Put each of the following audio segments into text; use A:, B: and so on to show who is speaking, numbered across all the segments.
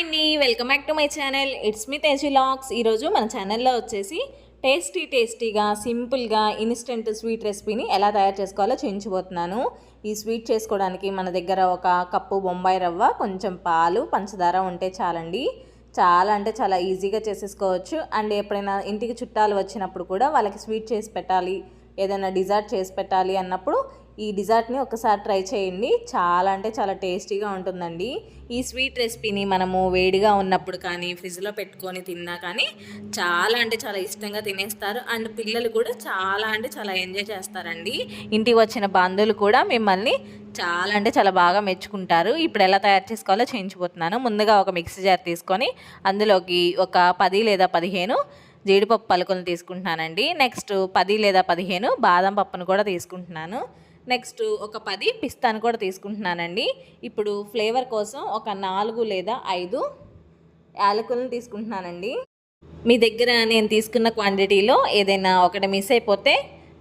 A: అండి. Welcome back to my channel it's me Teji లాక్స్ ఈరోజు మన ఛానల్లో వచ్చేసి టేస్టీ టేస్టీగా సింపుల్గా ఇన్స్టెంట్ స్వీట్ రెసిపీని ఎలా తయారు చేసుకోవాలో చూపించబోతున్నాను. ఈ స్వీట్ చేసుకోవడానికి మన దగ్గర ఒక కప్పు బొంబాయి రవ్వ కొంచెం పాలు పంచదార ఉంటే చాలండి. చాలా అంటే చాలా ఈజీగా చేసేసుకోవచ్చు. అండ్ ఎప్పుడైనా ఇంటికి చుట్టాలు వచ్చినప్పుడు కూడా వాళ్ళకి స్వీట్ చేసి పెట్టాలి. ఏదైనా డిజర్ట్ చేసి పెట్టాలి అన్నప్పుడు ఈ డిజర్ట్ని ఒకసారి ట్రై చేయండి. చాలా అంటే చాలా టేస్టీగా ఉంటుందండి. ఈ స్వీట్ రెసిపీని మనము వేడిగా ఉన్నప్పుడు కానీ ఫ్రిడ్జ్లో పెట్టుకొని తిన్నా కానీ చాలా అంటే చాలా ఇష్టంగా తినేస్తారు. అండ్ పిల్లలు కూడా చాలా అంటే చాలా ఎంజాయ్ చేస్తారండి. ఇంటికి వచ్చిన బంధువులు కూడా మిమ్మల్ని చాలా అంటే చాలా బాగా మెచ్చుకుంటారు. ఇప్పుడు ఎలా తయారు చేసుకోవాలో చేయించిపోతున్నాను ముందుగా ఒక మిక్సీ జార్ తీసుకొని అందులోకి ఒక పది లేదా పదిహేను జీడిపప్పు పలుకులు తీసుకుంటున్నానండి. నెక్స్ట్ పది లేదా పదిహేను బాదం పప్పును కూడా తీసుకుంటున్నాను. నెక్స్ట్ ఒక పది పిస్తాను కూడా తీసుకుంటున్నానండి. ఇప్పుడు ఫ్లేవర్ కోసం ఒక నాలుగు లేదా ఐదు యాలకులను తీసుకుంటున్నానండి. మీ దగ్గర నేను తీసుకున్న క్వాంటిటీలో ఏదైనా ఒకటి మిస్ అయిపోతే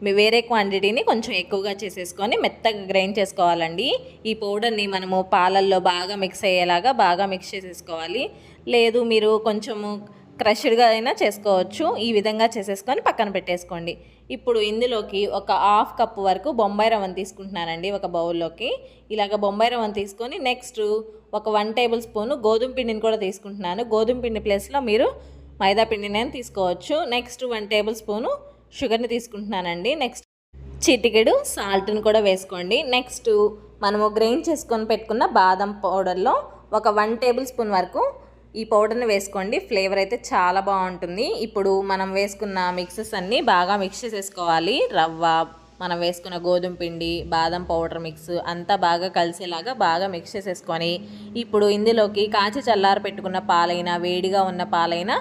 A: మీ వేరే క్వాంటిటీని కొంచెం ఎక్కువగా చేసేసుకొని మెత్తగా గ్రైండ్ చేసుకోవాలండి. ఈ పౌడర్ని మనము పాలల్లో బాగా మిక్స్ అయ్యేలాగా బాగా మిక్స్ చేసేసుకోవాలి. లేదు మీరు కొంచెము క్రష్డ్గా అయినా చేసుకోవచ్చు. ఈ విధంగా చేసేసుకొని పక్కన పెట్టేసుకోండి. ఇప్పుడు ఇందులోకి ఒక హాఫ్ కప్ వరకు బొంబాయి రవ్వను తీసుకుంటున్నానండి ఒక బౌల్లోకి. ఇలాగ బొంబాయి రవ్వను తీసుకొని నెక్స్ట్ ఒక వన్ టేబుల్ స్పూన్ గోధుమ పిండిని కూడా తీసుకుంటున్నాను. గోధుమ పిండి ప్లేస్లో మీరు మైదా పిండిని తీసుకోవచ్చు. నెక్స్ట్ వన్ టేబుల్ స్పూను షుగర్ని తీసుకుంటున్నానండి. నెక్స్ట్ చిటికెడు సాల్ట్ని కూడా వేసుకోండి. నెక్స్ట్ మనము గ్రైండ్ చేసుకొని పెట్టుకున్న బాదం పౌడర్లో ఒక వన్ టేబుల్ స్పూన్ వరకు ఈ పౌడర్ని వేసుకోండి. ఫ్లేవర్ అయితే చాలా బాగుంటుంది. ఇప్పుడు మనం వేసుకున్న మిక్సెస్ అన్నీ బాగా మిక్స్ చేసేసుకోవాలి. రవ్వ మనం వేసుకున్న గోధుమ పిండి బాదం పౌడర్ మిక్స్ అంతా బాగా కలిసేలాగా బాగా మిక్స్ చేసేసుకొని ఇప్పుడు ఇందులోకి కాచి చల్లారి పెట్టుకున్న పాలైనా వేడిగా ఉన్న పాలైనా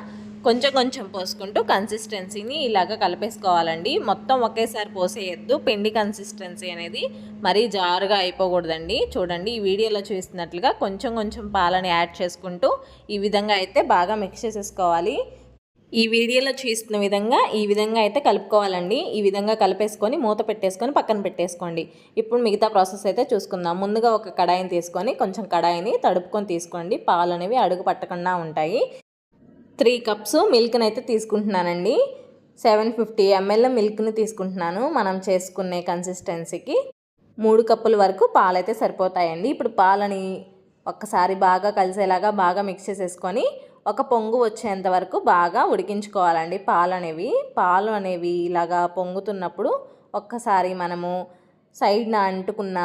A: కొంచెం కొంచెం పోసుకుంటూ కన్సిస్టెన్సీని ఇలాగ కలిపేసుకోవాలండి. మొత్తం ఒకేసారి పోసేయద్దు. పిండి కన్సిస్టెన్సీ అనేది మరీ జారుగా అయిపోకూడదండి. చూడండి ఈ వీడియోలో చూస్తున్నట్లుగా కొంచెం కొంచెం పాలని యాడ్ చేసుకుంటూ ఈ విధంగా అయితే బాగా మిక్స్ చేసేసుకోవాలి. ఈ వీడియోలో చూస్తున్న విధంగా ఈ విధంగా అయితే కలుపుకోవాలండి. ఈ విధంగా కలిపేసుకొని మూత పెట్టేసుకొని పక్కన పెట్టేసుకోండి. ఇప్పుడు మిగతా ప్రాసెస్ అయితే చూసుకుందాం. ముందుగా ఒక కడాయిని తీసుకొని కొంచెం కడాయిని తడుపుకొని తీసుకోండి. పాలు అనేవి అడుగు పట్టకుండా ఉంటాయి. త్రీ కప్స్ మిల్క్ని అయితే తీసుకుంటున్నానండి. సెవెన్ ఫిఫ్టీ ఎంఎల్ మిల్క్ని తీసుకుంటున్నాను మనం చేసుకునే కన్సిస్టెన్సీకి. మూడు కప్పుల వరకు పాలైతే సరిపోతాయండి. ఇప్పుడు పాలని ఒక్కసారి బాగా కలిసేలాగా బాగా మిక్స్ చేసేసుకొని ఒక పొంగు వచ్చేంత వరకు బాగా ఉడికించుకోవాలండి పాలు అనేవి పాలు అనేవి ఇలాగా పొంగుతున్నప్పుడు ఒక్కసారి మనము సైడ్న అంటుకున్న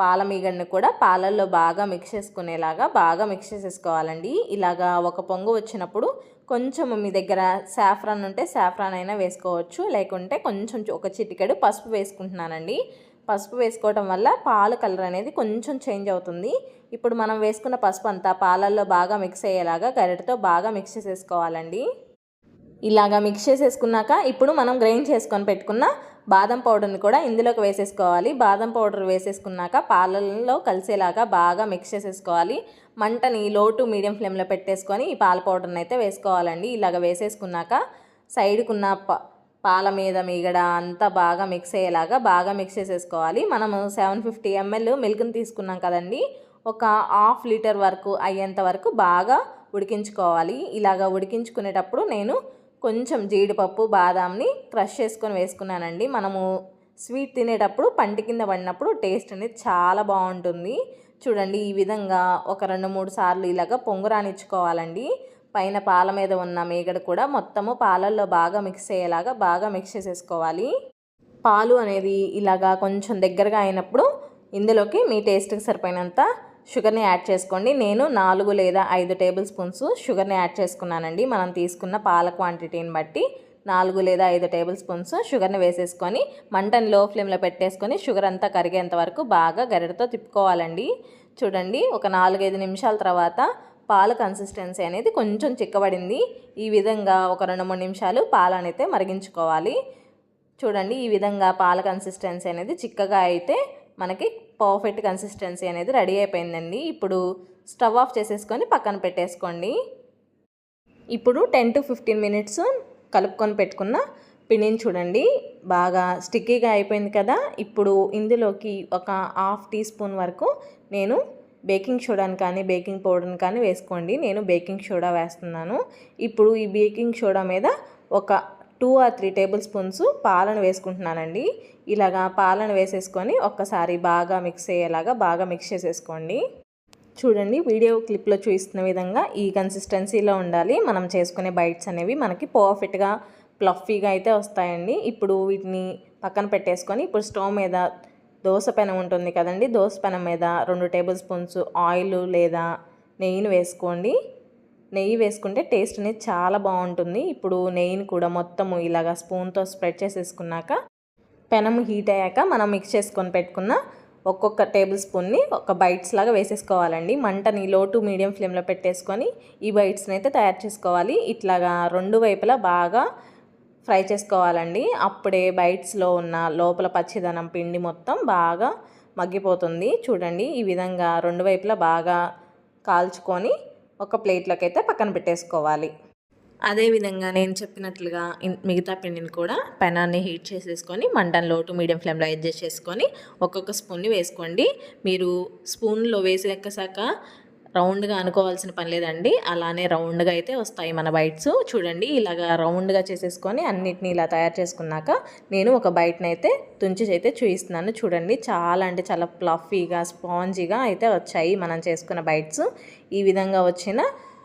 A: పాల మీగడని కూడా పాలల్లో బాగా మిక్స్ చేసుకునేలాగా బాగా మిక్స్ చేసేసుకోవాలండి. ఇలాగా ఒక పొంగు వచ్చినప్పుడు కొంచెం మీ దగ్గర సాఫ్రాన్ ఉంటే సాఫ్రాన్ అయినా వేసుకోవచ్చు. లేకుంటే కొంచెం ఒక చిటికెడు పసుపు వేసుకుంటున్నానండి. పసుపు వేసుకోవటం వల్ల పాలు కలర్ అనేది కొంచెం చేంజ్ అవుతుంది. ఇప్పుడు మనం వేసుకున్న పసుపు అంతా పాలల్లో బాగా మిక్స్ అయ్యేలాగా గరిటతో బాగా మిక్స్ చేసేసుకోవాలండి. ఇలాగా మిక్స్ చేసేసుకున్నాక ఇప్పుడు మనం గ్రైండ్ చేసుకొని పెట్టుకున్న బాదం పౌడర్ని కూడా ఇందులోకి వేసేసుకోవాలి. బాదం పౌడర్ వేసేసుకున్నాక పాలల్లో కలిసేలాగా బాగా మిక్స్ చేసేసుకోవాలి. మంటని లో టు మీడియం ఫ్లేమ్లో పెట్టేసుకొని ఈ పాల పౌడర్ని అయితే వేసుకోవాలండి. ఇలాగ వేసేసుకున్నాక సైడ్కున్న పాల మీద మీగడ అంతా బాగా మిక్స్ అయ్యేలాగా బాగా మిక్స్ చేసేసుకోవాలి. మనము సెవెన్ ఫిఫ్టీ ఎంఎల్ మిల్క్ని తీసుకున్నాం కదండి. ఒక హాఫ్ లీటర్ వరకు అయ్యేంత వరకు బాగా ఉడికించుకోవాలి. ఇలాగ ఉడికించుకునేటప్పుడు నేను కొంచెం జీడిపప్పు బాదాంని క్రష్ చేసుకొని వేసుకున్నానండి. మనము స్వీట్ తినేటప్పుడు పంటి కింద పడినప్పుడు టేస్ట్ అనేది చాలా బాగుంటుంది. చూడండి ఈ విధంగా ఒక రెండు మూడు సార్లు ఇలాగ పొంగురానిచ్చుకోవాలండి. పైన పాల మీద ఉన్న మేగడ కూడా మొత్తము పాలల్లో బాగా మిక్స్ అయ్యేలాగా బాగా మిక్స్ చేసేసుకోవాలి. పాలు అనేది ఇలాగా కొంచెం దగ్గరగా అయినప్పుడు ఇందులోకి మీ టేస్ట్కి సరిపోయినంత షుగర్ని యాడ్ చేసుకోండి. నేను నాలుగు లేదా ఐదు టేబుల్ స్పూన్స్ షుగర్ని యాడ్ చేసుకున్నానండి. మనం తీసుకున్న పాల క్వాంటిటీని బట్టి నాలుగు లేదా ఐదు టేబుల్ స్పూన్స్ షుగర్ని వేసేసుకొని మంటని లో ఫ్లేమ్లో పెట్టేసుకొని షుగర్ అంతా కరిగేంత వరకు బాగా గరిటతో తిప్పుకోవాలండి. చూడండి ఒక నాలుగైదు నిమిషాల తర్వాత పాల కన్సిస్టెన్సీ అనేది కొంచెం చిక్కబడింది. ఈ విధంగా ఒక రెండు మూడు నిమిషాలు పాలనైతే మరిగించుకోవాలి. చూడండి ఈ విధంగా పాల కన్సిస్టెన్సీ అనేది చిక్కగా అయితే మనకి పర్ఫెక్ట్ కన్సిస్టెన్సీ అనేది రెడీ అయిపోయిందండి. ఇప్పుడు స్టవ్ ఆఫ్ చేసేసుకొని పక్కన పెట్టేసుకోండి. ఇప్పుడు టెన్ టు ఫిఫ్టీన్ మినిట్స్ కలుపుకొని పెట్టుకున్న పిండిని చూడండి. బాగా స్టిక్కీగా అయిపోయింది కదా. ఇప్పుడు ఇందులోకి ఒక హాఫ్ టీ స్పూన్ వరకు నేను బేకింగ్ సోడాని కానీ బేకింగ్ పౌడర్ని కానీ వేసుకోండి. నేను బేకింగ్ సోడా వేస్తున్నాను. ఇప్పుడు ఈ బేకింగ్ సోడా మీద ఒక two or three tablespoons పాలను వేసుకుంటున్నానండి. ఇలాగా పాలను వేసేసుకొని ఒక్కసారి బాగా మిక్స్ అయ్యేలాగా బాగా మిక్స్ చేసేసుకోండి. చూడండి వీడియో క్లిప్లో చూపిస్తున్న విధంగా ఈ కన్సిస్టెన్సీలో ఉండాలి. మనం చేసుకునే బైట్స్ అనేవి మనకి పర్ఫెక్ట్గా ప్లఫీగా అయితే వస్తాయండి. ఇప్పుడు వీటిని పక్కన పెట్టేసుకొని ఇప్పుడు స్టవ్ మీద దోశ పెనం ఉంటుంది కదండి దోశ పెనం మీద రెండు టేబుల్ స్పూన్స్ ఆయిల్ లేదా నెయ్యిని వేసుకోండి. నెయ్యి వేసుకుంటే టేస్ట్ అనేది చాలా బాగుంటుంది. ఇప్పుడు నెయ్యిని కూడా మొత్తము ఇలాగా స్పూన్తో స్ప్రెడ్ చేసేసుకున్నాక పెనం హీట్ అయ్యాక మనం మిక్స్ చేసుకొని పెట్టుకున్న ఒక్కొక్క టేబుల్ స్పూన్ని ఒక బైట్స్ లాగా వేసేసుకోవాలండి. మంటని లో టు మీడియం ఫ్లేమ్లో పెట్టేసుకొని ఈ బైట్స్ని అయితే తయారు చేసుకోవాలి. ఇట్లాగా రెండు వైపులా బాగా ఫ్రై చేసుకోవాలండి. అప్పుడే బైట్స్లో ఉన్న లోపల పచ్చిదనం పిండి మొత్తం బాగా మగ్గిపోతుంది. చూడండి ఈ విధంగా రెండు వైపులా బాగా కాల్చుకొని ఒక ప్లేట్లోకి అయితే పక్కన పెట్టేసుకోవాలి. అదేవిధంగా నేను చెప్పినట్లుగా మిగతా పిండిని కూడా పెనాన్ని హీట్ చేసేసుకొని మంటను లో టు మీడియం ఫ్లేమ్లో అడ్జస్ట్ చేసుకొని ఒక్కొక్క స్పూన్ని వేసుకోండి. మీరు స్పూన్లో వేసేసాక రౌండ్గా అనుకోవాల్సిన పని లేదండి. అలానే రౌండ్గా అయితే వస్తాయి మన బైట్స్. చూడండి ఇలాగా రౌండ్గా చేసేసుకొని అన్నిటిని ఇలా తయారు చేసుకున్నాక నేను ఒక బైట్ని అయితే తుంచి అయితే చూపిస్తున్నాను చూడండి చాలా అంటే చాలా ప్లఫీగా స్పాంజీగా అయితే వచ్చాయి మనం చేసుకున్న బైట్స్. ఈ విధంగా వచ్చిన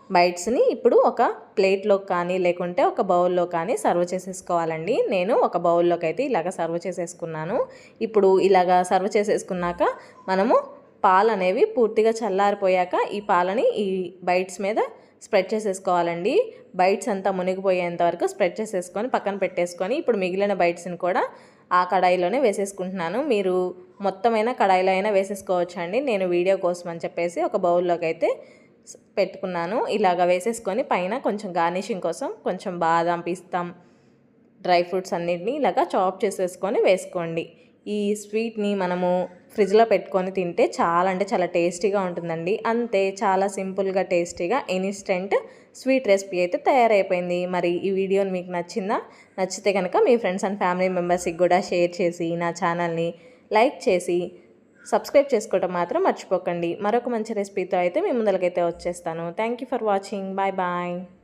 A: బైట్స్ని ఇప్పుడు ఒక ప్లేట్లో కానీ లేకుంటే ఒక బౌల్లో కానీ సర్వ్ చేసేసుకోవాలండి. నేను ఒక బౌల్లోకి అయితే ఇలాగ సర్వ్ చేసేసుకున్నాను. ఇప్పుడు ఇలాగ సర్వ్ చేసేసుకున్నాక మనము పాలు అనేవి పూర్తిగా చల్లారిపోయాక ఈ పాలని ఈ బైట్స్ మీద స్ప్రెడ్ చేసేసుకోవాలండి. బైట్స్ అంతా మునిగిపోయేంత వరకు స్ప్రెడ్ చేసేసుకొని పక్కన పెట్టేసుకొని ఇప్పుడు మిగిలిన బైట్స్ని కూడా ఆ కడాయిలోనే వేసేసుకుంటున్నాను. మీరు మొత్తమైన కడాయిలో అయినా వేసేసుకోవచ్చు అండి నేను వీడియో కోసం అని చెప్పేసి ఒక బౌల్లోకి అయితే పెట్టుకున్నాను. ఇలాగ వేసేసుకొని పైన కొంచెం గార్నిషింగ్ కోసం కొంచెం బాదం పిస్తాం డ్రై ఫ్రూట్స్ అన్నిటిని ఇలాగ చాప్ చేసేసుకొని వేసుకోండి. ఈ స్వీట్ని మనము ఫ్రిడ్జ్లో పెట్టుకొని తింటే చాలా అంటే చాలా టేస్టీగా ఉంటుందండి. అంతే చాలా సింపుల్గా టేస్టీగా ఇన్స్టెంట్ స్వీట్ రెసిపీ అయితే తయారైపోయింది. మరి ఈ వీడియోని మీకు నచ్చిందా? నచ్చితే కనుక మీ ఫ్రెండ్స్ అండ్ ఫ్యామిలీ మెంబర్స్కి కూడా షేర్ చేసి నా ఛానల్ని లైక్ చేసి సబ్స్క్రైబ్ చేసుకోవటం మాత్రం మర్చిపోకండి. మరొక మంచి రెసిపీతో అయితే మీ ముందరకైతే వచ్చేస్తాను. Thank you for watching. Bye bye.